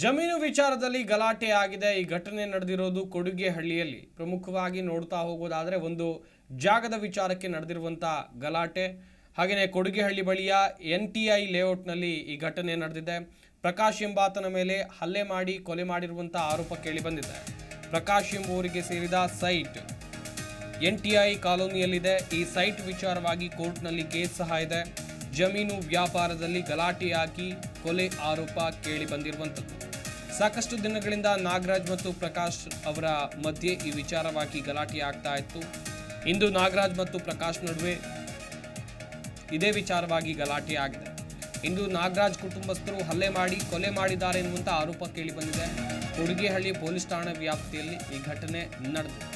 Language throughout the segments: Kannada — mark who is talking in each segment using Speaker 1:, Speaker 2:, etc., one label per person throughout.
Speaker 1: ಜಮೀನು ವಿಚಾರದಲ್ಲಿ ಗಲಾಟೆ ಆಗಿದೆ. ಈ ಘಟನೆ ನಡೆದಿರೋದು ಕೊಡುಗೆಹಳ್ಳಿಯಲ್ಲಿ. ಪ್ರಮುಖವಾಗಿ ನೋಡ್ತಾ ಹೋಗೋದಾದರೆ ಒಂದು ಜಾಗದ ವಿಚಾರಕ್ಕೆ ನಡೆದಿರುವಂಥ ಗಲಾಟೆ. ಹಾಗೆಯೇ ಕೊಡುಗೆಹಳ್ಳಿ ಬಳಿಯ ಎನ್ ಟಿ ಐ ಲೇಔಟ್ನಲ್ಲಿ ಈ ಘಟನೆ ನಡೆದಿದೆ. ಪ್ರಕಾಶ್ ಎಂಬಾತನ ಮೇಲೆ ಹಲ್ಲೆ ಮಾಡಿ ಕೊಲೆ ಮಾಡಿರುವಂಥ ಆರೋಪ ಕೇಳಿಬಂದಿದೆ ಪ್ರಕಾಶ್ ಎಂಬುವರಿಗೆ ಸೇರಿದ ಸೈಟ್ ಎನ್ ಟಿ ಐ ಕಾಲೋನಿಯಲ್ಲಿದೆ. ಈ ಸೈಟ್ ವಿಚಾರವಾಗಿ ಕೋರ್ಟ್ನಲ್ಲಿ ಕೇಸ್ ಸಹ ಇದೆ. ಜಮೀನು ವ್ಯಾಪಾರದಲ್ಲಿ ಗಲಾಟೆಯಾಗಿ ಕೊಲೆ ಆರೋಪ ಕೇಳಿ ಬಂದಿರುವಂಥದ್ದು. ಸಾಕಷ್ಟು ದಿನಗಳಿಂದ ನಾಗರಾಜ್ ಮತ್ತು ಪ್ರಕಾಶ್ ಅವರ ಮಧ್ಯೆ ಈ ವಿಚಾರವಾಗಿ ಗಲಾಟೆ ಆಗ್ತಾ ಇತ್ತು. ಇಂದು ನಾಗರಾಜ್ ಮತ್ತು ಪ್ರಕಾಶ್ ನಡುವೆ ಇದೇ ವಿಚಾರವಾಗಿ ಗಲಾಟೆ ಆಗಿದೆ. ಇಂದು ನಾಗರಾಜ್ ಕುಟುಂಬಸ್ಥರು ಹಲ್ಲೆ ಮಾಡಿ ಕೊಲೆ ಮಾಡಿದ್ದಾರೆ ಎನ್ನುವಂಥ ಆರೋಪ ಕೇಳಿ ಬಂದಿದೆ ಕೊಡುಗೆಹಳ್ಳಿ ಪೊಲೀಸ್ ಠಾಣೆ ವ್ಯಾಪ್ತಿಯಲ್ಲಿ ಈ ಘಟನೆ ನಡೆದಿದೆ.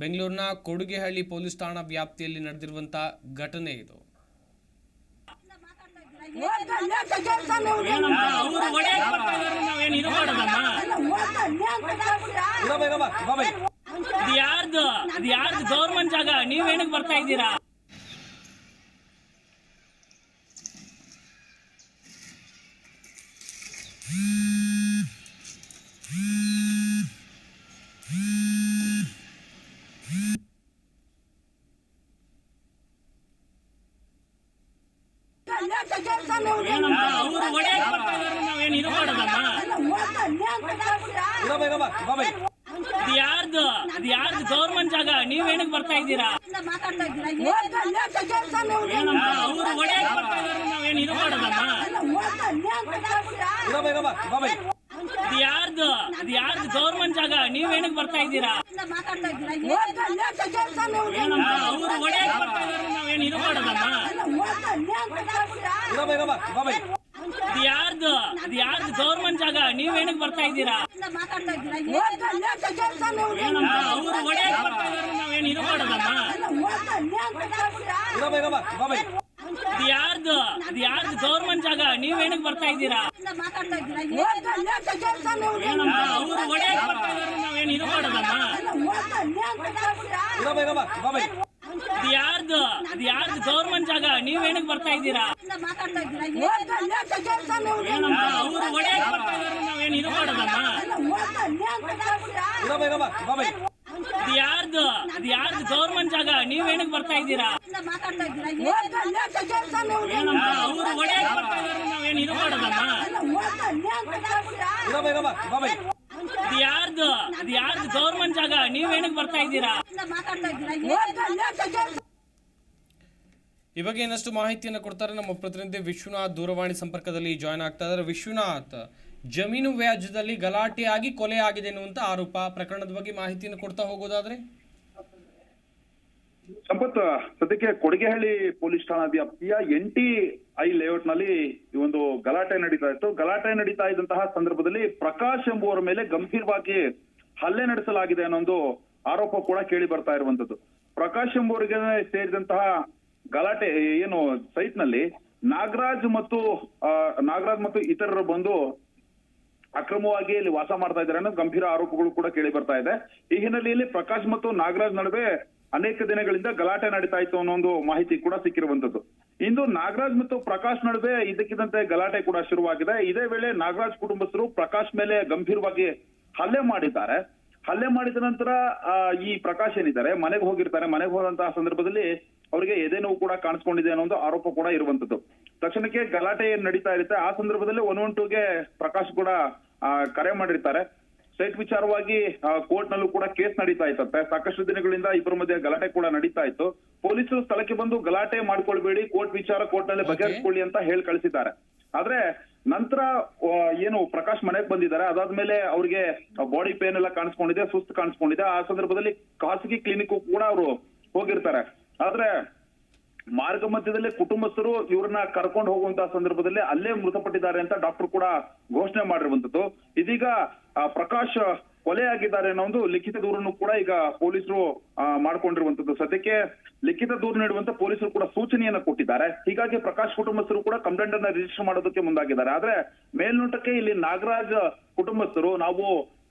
Speaker 1: ಬೆಂಗಳೂರಿನ ಕೊಡುಗೆಹಳ್ಳಿ ಪೊಲೀಸ್ ಠಾಣಾ ವ್ಯಾಪ್ತಿಯಲ್ಲಿ ನಡೆದಿರುವಂಥ ಘಟನೆ ಇದು
Speaker 2: ಅವ್ರು ಹೊಡೆಯಕ್ ಬರ್ತಾ ಇದಾರೆ ನಾವೇನ್ ಇದು ಮಾಡೋದಮ್ಮ? ಇದು ಯಾರ್ದು? ಇದು ಯಾರ್ದು ಗೌರ್ಮೆಂಟ್ ಜಾಗ? ನೀವೇನಕ್ಕೆ ಬರ್ತಾ ಇದ್ದೀರಾ ಏನಮ್ಮ ಅವ್ರು ಹೊಡೆಯಕ್ ಬರ್ತಾ ಇದಾರೆ ನಾವೇನ್ ಇದು ಮಾಡೋದಮ್ಮ ಇದು ಯಾರ್ದು? ಇದು ಯಾರ್ದು? ಗೌರ್ಮೆಂಟ್ ಜಾಗ ನೀವೇನಕ್ ಬರ್ತಾ ಇದ್ದೀರಾ? ಅವ್ರು ಬರ್ತಾ ಇದಾರೆ ನಾವೇನು ಇದು ಮಾಡೋದಮ್ಮ ಯಾರ್ದು? ಅದು ಯಾರ್ದು? ಗೌರ್ಮೆಂಟ್ ಜಾಗ ನೀವೇನಕ್ ಬರ್ತಾ ಇದ್ದೀರಾ? ಅವ್ರು ಹೊಡೆಯಕ್ ಬರ್ತಾ ಇದಾರೆ ನಾವೇನ್ ಇದು ಮಾಡೋದಮ್ಮ ಇದು ಯಾರ್ದು? ಇದು ಯಾರ್ದು ಗೌರ್ಮೆಂಟ್ ಜಾಗ? ಏನಕ್ಕೆ ಬರ್ತಾ ಇದ್ದೀರಾ? ಅವ್ರು ಹೊಡೆಯಕ್ ಬರ್ತಾ ಇದಾರೆ ನಾವೇನ್ ಇದು ಮಾಡೋದಮ್ಮ? ಇದು ಯಾರ್ದು? ಇದು ಯಾರ್ದು ಗೌರ್ಮೆಂಟ್ ಜಾಗ? ನೀವೇನಕ್ ಬರ್ತಾ ಇದ್ದೀರಾ? ಅವ್ರು ಹೊಡೆಯಕ್ ಬರ್ತಾ ಇದಾರೆ ನಾವೇನ್ ಇದು ಮಾಡೋದಮ್ಮ? ಇದು ಯಾರ್ದು ಗೌರ್ಮೆಂಟ್ ಜಾಗ? ಇದ್ದೀರಾ? ಅವ್ರು ಹೊಡೆಯಕ್ ಬರ್ತಾ ಇದಾರೆ ನಾವೇನ್ ಇದು ಮಾಡೋದಮ್ಮ ಇದು ಯಾರ್ದು? ಯಾರ್ದು ಗೌರ್ಮೆಂಟ್ ಜಾಗ? ಇದ್ದೀರಾ? ಅವ್ರು ಹೊಡೆಯಕ್ ಬರ್ತಾ ನಾವೇನ್ ಇದು ಯಾರ್ದು? ಯಾರ್ದು ಗೌರ್ಮೆಂಟ್ ಜಾಗ? ನೀವೇನಕ್ ಬರ್ತಾ ಇದ್ದೀರಾ?
Speaker 1: ಈ ಬಗ್ಗೆ ಇನ್ನಷ್ಟು ಮಾಹಿತಿಯನ್ನು ಕೊಡ್ತಾರೆ? ನಮ್ಮ ಪ್ರತಿನಿಧಿ ವಿಶ್ವನಾಥ್ ದೂರವಾಣಿ ಸಂಪರ್ಕದಲ್ಲಿ ಜಾಯ್ನ್ ಆಗ್ತಾ ಇದ್ದಾರೆ. ವಿಶ್ವನಾಥ್, ಜಮೀನು ವ್ಯಾಜ್ಯದಲ್ಲಿ ಗಲಾಟೆಯಾಗಿ ಕೊಲೆ ಆಗಿದೆ ಎನ್ನುವಂತ ಆರೋಪ ಪ್ರಕರಣದ ಬಗ್ಗೆ ಮಾಹಿತಿಯನ್ನು ಕೊಡ್ತಾ ಹೋಗೋದಾದ್ರೆ?
Speaker 3: ಸಂಪತ್, ಸದ್ಯಕ್ಕೆ ಕೊಡಗೆಹಳ್ಳಿ ಪೊಲೀಸ್ ಠಾಣಾ ವ್ಯಾಪ್ತಿಯ ಎನ್ ಟಿ ಐ ಲೇಔಟ್ನಲ್ಲಿ ಈ ಒಂದು ಗಲಾಟೆ ನಡೀತಾ ಇತ್ತು. ಗಲಾಟೆ ನಡೀತಾ ಇದ್ದಂತಹ ಸಂದರ್ಭದಲ್ಲಿ ಪ್ರಕಾಶ್ ಎಂಬುವರ ಮೇಲೆ ಗಂಭೀರವಾಗಿ ಹಲ್ಲೆ ನಡೆಸಲಾಗಿದೆ ಅನ್ನೋ ಒಂದು ಆರೋಪ ಕೂಡ ಕೇಳಿ ಬರ್ತಾ ಇರುವಂತದ್ದು. ಪ್ರಕಾಶ್ ಎಂಬುವರಿಗೆ ಸೇರಿದಂತಹ ಗಲಾಟೆ ಏನು ಸೈಟ್ನಲ್ಲಿ ನಾಗರಾಜ್ ಮತ್ತು ನಾಗರಾಜ್ ಮತ್ತು ಇತರರು ಬಂದು ಅಕ್ರಮವಾಗಿ ಇಲ್ಲಿ ವಾಸ ಮಾಡ್ತಾ ಇದ್ದಾರೆ ಅನ್ನೋ ಗಂಭೀರ ಆರೋಪಗಳು ಕೂಡ ಕೇಳಿ ಬರ್ತಾ ಇದೆ. ಈ ಹಿನ್ನೆಲೆಯಲ್ಲಿ ಪ್ರಕಾಶ್ ಮತ್ತು ನಾಗರಾಜ್ ನಡುವೆ ಅನೇಕ ದಿನಗಳಿಂದ ಗಲಾಟೆ ನಡೀತಾ ಇತ್ತು ಅನ್ನೋ ಒಂದು ಮಾಹಿತಿ ಕೂಡ ಸಿಕ್ಕಿರುವಂತದ್ದು ಇಂದು ನಾಗರಾಜ್ ಮತ್ತು ಪ್ರಕಾಶ್ ನಡುವೆ ಇದಕ್ಕಿದ್ದಂತೆ ಗಲಾಟೆ ಕೂಡ ಶುರುವಾಗಿದೆ. ಇದೇ ವೇಳೆ ನಾಗರಾಜ್ ಕುಟುಂಬಸ್ಥರು ಪ್ರಕಾಶ್ ಮೇಲೆ ಗಂಭೀರವಾಗಿ ಹಲ್ಲೆ ಮಾಡಿದ್ದಾರೆ. ಹಲ್ಲೆ ಮಾಡಿದ ನಂತರ ಈ ಪ್ರಕಾಶ್ ಏನಿದ್ದಾರೆ, ಮನೆಗೆ ಹೋಗಿರ್ತಾರೆ. ಮನೆಗೆ ಹೋದಂತಹ ಸಂದರ್ಭದಲ್ಲಿ ಅವರಿಗೆ ಎದೆ ನೋವು ಕೂಡ ಕಾಣಿಸ್ಕೊಂಡಿದೆ ಅನ್ನೋ ಒಂದು ಆರೋಪ ಕೂಡ ಇರುವಂತದ್ದು. ತಕ್ಷಣಕ್ಕೆ ಗಲಾಟೆ ಏನ್ ನಡೀತಾ ಇರುತ್ತೆ ಆ ಸಂದರ್ಭದಲ್ಲಿ ಒನ್ ಒನ್ ಟೂಗೆ ಪ್ರಕಾಶ್ ಕೂಡ ಆ, ಕರೆ ಮಾಡಿರ್ತಾರೆ. ಸೈಟ್ ವಿಚಾರವಾಗಿ ಕೋರ್ಟ್ ನಲ್ಲೂ ಕೂಡ ಕೇಸ್ ನಡೀತಾ ಇತ್ತಂತೆ. ಸಾಕಷ್ಟು ದಿನಗಳಿಂದ ಇಬ್ಬರ ಮಧ್ಯೆ ಗಲಾಟೆ ಕೂಡ ನಡೀತಾ ಇತ್ತು. ಪೊಲೀಸರು ಸ್ಥಳಕ್ಕೆ ಬಂದು ಗಲಾಟೆ ಮಾಡ್ಕೊಳ್ಬೇಡಿ ಕೋರ್ಟ್ ವಿಚಾರ ಕೋರ್ಟ್ನಲ್ಲಿ ಬಗೆಹರಿಸ್ಕೊಳ್ಳಿ ಅಂತ ಹೇಳಿ ಕಳಿಸಿದ್ದಾರೆ. ಆದ್ರೆ ನಂತರ ಏನು ಪ್ರಕಾಶ್ ಮನೆಗೆ ಬಂದಿದ್ದಾರೆ. ಅದಾದ್ಮೇಲೆ ಅವ್ರಿಗೆ ಬಾಡಿ ಪೇನ್ ಎಲ್ಲ ಕಾಣಿಸ್ಕೊಂಡಿದೆ ಸುಸ್ತು ಕಾಣಿಸ್ಕೊಂಡಿದೆ. ಆ ಸಂದರ್ಭದಲ್ಲಿ ಖಾಸಗಿ ಕ್ಲಿನಿಕ್ ಕೂಡ ಅವರು ಹೋಗಿರ್ತಾರೆ. ಆದ್ರೆ ಮಾರ್ಗ ಮಧ್ಯದಲ್ಲಿ ಕುಟುಂಬಸ್ಥರು ಇವ್ರನ್ನ ಕರ್ಕೊಂಡು ಹೋಗುವಂತಹ ಸಂದರ್ಭದಲ್ಲಿ ಅಲ್ಲೇ ಮೃತಪಟ್ಟಿದ್ದಾರೆ ಅಂತ ಡಾಕ್ಟರ್ ಕೂಡ ಘೋಷಣೆ ಮಾಡಿರುವಂತದ್ದು. ಇದೀಗ ಪ್ರಕಾಶ್ ಕೊಲೆಯಾಗಿದ್ದಾರೆ ಅನ್ನೋ ಒಂದು ಲಿಖಿತ ದೂರನ್ನು ಕೂಡ ಈಗ ಪೊಲೀಸರು ಮಾಡಿಕೊಂಡಿರುವಂತದ್ದು ಮಾಡ್ಕೊಂಡಿರುವಂತದ್ದು. ಸದ್ಯಕ್ಕೆ ಲಿಖಿತ ದೂರು ನೀಡುವಂತ ಪೊಲೀಸರು ಕೂಡ ಸೂಚನೆಯನ್ನ ಕೊಟ್ಟಿದ್ದಾರೆ. ಹೀಗಾಗಿ ಪ್ರಕಾಶ್ ಕುಟುಂಬಸ್ಥರು ಕೂಡ ಕಂಪ್ಲೇಂಟ್ ಅನ್ನ ರಿಜಿಸ್ಟರ್ ಮಾಡೋದಕ್ಕೆ ಮುಂದಾಗಿದ್ದಾರೆ. ಆದ್ರೆ ಮೇಲ್ನೋಟಕ್ಕೆ ಇಲ್ಲಿ ನಾಗರಾಜ್ ಕುಟುಂಬಸ್ಥರು ನಾವು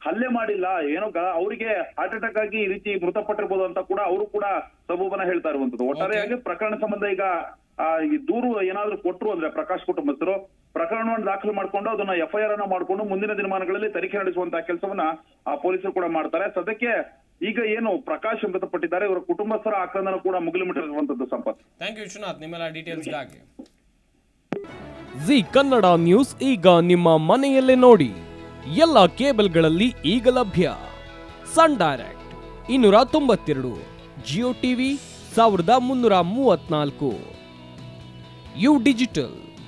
Speaker 3: ಹಲ್ಲೆ ಮಾಡಿಲ್ಲ ಏನೋ ಅವರಿಗೆ ಹಾರ್ಟ್ ಅಟ್ಯಾಕ್ ಆಗಿ ಈ ರೀತಿ ಮೃತಪಟ್ಟಿರ್ಬೋದು ಅಂತ ಕೂಡ ಅವರು ಕೂಡ ಸಬೂಬನ ಹೇಳ್ತಾ ಇರುವಂತದ್ದು. ಒಟ್ಟಾರೆಯಾಗಿ ಪ್ರಕರಣ ಸಂಬಂಧ ಈಗ ಆ, ಈ ದೂರು ಏನಾದ್ರೂ ಕೊಟ್ರು ಅಂದ್ರೆ ಪ್ರಕಾಶ್ ಕುಟುಂಬಸ್ಥರು ಪ್ರಕರಣವನ್ನು ದಾಖಲು ಮಾಡಿಕೊಂಡು ಅದನ್ನ ಎಫ್ಐಆರ್ ಅನ್ನ ಮಾಡಿಕೊಂಡು ಮುಂದಿನ ದಿನಮಾನಗಳಲ್ಲಿ ತನಿಖೆ ನಡೆಸುವಂತಹ ಕೆಲಸವನ್ನ ಆ ಪೊಲೀಸರು ಕೂಡ ಮಾಡ್ತಾರೆ. ಸದ್ಯಕ್ಕೆ ಈಗ ಏನು ಪ್ರಕಾಶ್ ಮೃತಪಟ್ಟಿದ್ದಾರೆ ಇವರ ಕುಟುಂಬಸ್ಥರ ಆಕ್ರಂದನ ಕೂಡ ಮುಗಿಲು ಮುಟ್ಟಿರುವಂತದ್ದು ಸಂಪತ್
Speaker 1: ಥ್ಯಾಂಕ್ ಯು ವಿಶ್ವನಾಥ್. ನಿಮ್ಮೆಲ್ಲ ಡೀಟೇಲ್ಸ್ಗಾಗಿ
Speaker 4: ಜಿ ಕನ್ನಡ ನ್ಯೂಸ್ ಈಗ ನಿಮ್ಮ ಮನೆಯಲ್ಲೇ ನೋಡಿ. ಎಲ್ಲ ಕೇಬಲ್ಗಳಲ್ಲಿ ಈಗ ಲಭ್ಯ. ಸನ್ ಡೈರೆಕ್ಟ್ ಇನ್ನೂರ ತೊಂಬತ್ತೆರಡು ಜಿಯೋ ಟಿವಿ ಸಾವಿರದ ಮುನ್ನೂರ ಮೂವತ್ನಾಲ್ಕು. U digital.